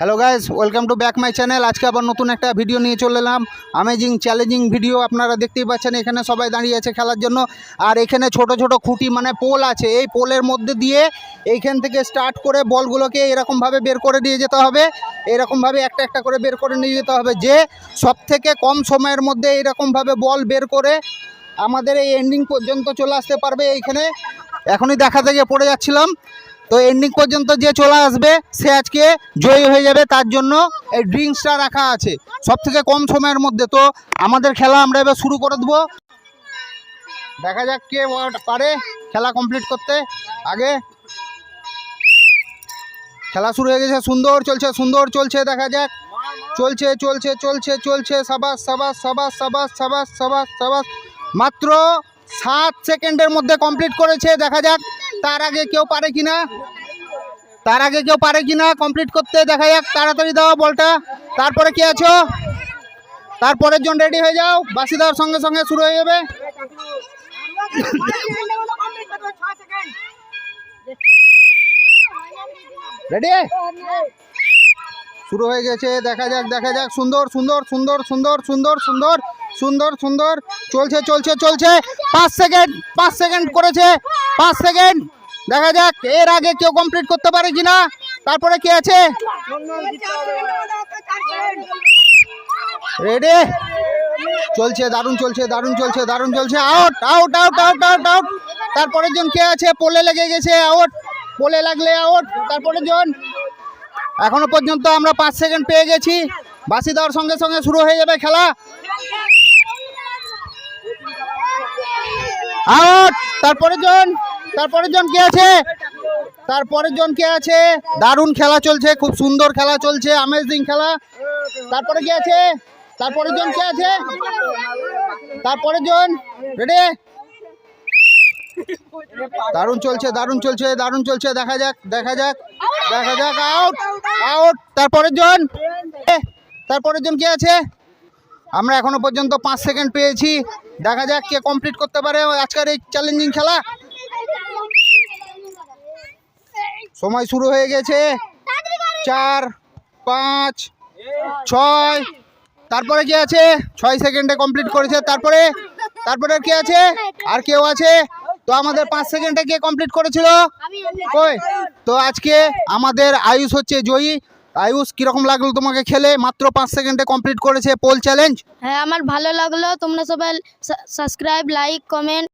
Hello guys welcome to back my channel আজকে আবার নতুন একটা ভিডিও নিয়ে চলে এলাম। আমেজিং চ্যালেঞ্জিং ভিডিও আপনারা দেখতেই পাচ্ছেন, এখানে সবাই দাঁড়িয়ে আছে খেলার জন্য। আর এখানে ছোট ছোট খুঁটি মানে পোল আছে, এই পোলের মধ্যে দিয়ে এইখান থেকে স্টার্ট করে বলগুলোকে এরকমভাবে বের করে দিয়ে যেতে হবে। এরকমভাবে একটা একটা করে বের করে নিয়ে যেতে হবে, যে সব থেকে কম সময়ের মধ্যে এরকমভাবে বল বের করে আমাদের এই এন্ডিং পর্যন্ত চলে আসতে পারবে এইখানে। এখনই দেখা থেকে পড়ে যাচ্ছিলাম। তো এন্ডিং পর্যন্ত যে চলে আসবে, সে আজকে জয়ী হয়ে যাবে। তার জন্য এই ড্রিঙ্কসটা রাখা আছে। সব থেকে কম সময়ের মধ্যে তো আমাদের খেলা আমরা এবার শুরু করে দেবো। দেখা যাক কে পারে খেলা কমপ্লিট করতে। আগে খেলা শুরু হয়ে গেছে। সুন্দর চলছে সুন্দর চলছে, দেখা যাক। চলছে চলছে চলছে চলছে, সাবাস সাবাস সাবাস সাবাস সাবাস সাবাস সাবাস। মাত্র সাত সেকেন্ডের মধ্যে কমপ্লিট করেছে। দেখা যাক তার আগে কেউ পারে কিনা? তার আগে কেউ পারে কিনা? কমপ্লিট করতে দেখা যাক, তাড়াতাড়ি দাও বলটা। তারপরে কি আছো? তারপরের জন রেডি হয়ে যাও। বাসি দেওয়ার সঙ্গে সঙ্গে শুরু হয়ে যাবে। রেডি শুরু হয়ে গেছে। দেখা যাক দেখা যাক। সুন্দর সুন্দর সুন্দর সুন্দর সুন্দর সুন্দর সুন্দর সুন্দর। চলছে চলছে চলছে। পাঁচ সেকেন্ড পাঁচ সেকেন্ড করেছে। পাঁচ সেকেন্ড। দেখা যাক, এর আগে কেউ কমপ্লিট করতে পারে কিনা। তারপরে কি আছে? রেডি চলছে, দারুণ চলছে দারুণ চলছে দারুণ চলছে। Out out out out out out তারপরের জন কে আছে? পোলে লেগে গেছে। আউট পোলে লাগলে আউট তারপরের জন? এখনও পর্যন্ত আমরা পাঁচ সেকেন্ড পেয়ে গেছি। বাসি দেওয়ার সঙ্গে সঙ্গে শুরু হয়ে যাবে খেলা। আউট! তারপরের জন তারপরের জন কে আছে? তারপরের জন কে আছে? দারুণ খেলা চলছে, খুব সুন্দর খেলা চলছে আমেজিং খেলা। তারপরে কে আছে? তারপরের জন কে আছে? তারপরের জন রেডি দারুণ চলছে দারুণ চলছে দারুণ চলছে, দেখা যাক দেখা যাক দেখা যাক আউট আউট তারপরের জন? তারপরের জন কে আছে? আমরা এখনও পর্যন্ত পাঁচ সেকেন্ড পেয়েছি। দেখা যাক কে কমপ্লিট করতে পারে আজকের এই চ্যালেঞ্জিং খেলা। সময় শুরু হয়ে গেছে। চার, পাঁচ, ছয়। তারপরে কি আছে? ছয় সেকেন্ডে কমপ্লিট করেছে। তারপরে তারপরে কি আছে? আর কেউ আছে? তো আমাদের পাঁচ সেকেন্ডে কে কমপ্লিট করেছিল? কই? তো আজকে আমাদের আয়ুষ হচ্ছে জয়ী। আয়ুষ কীরকম লাগল তোমাকে খেলে? মাত্র পাঁচ সেকেন্ডে কমপ্লিট করেছে পোল চ্যালেঞ্জ হ্যাঁ আমার ভালো লাগল। তোমরা সবাই সাবস্ক্রাইব লাইক কমেন্ট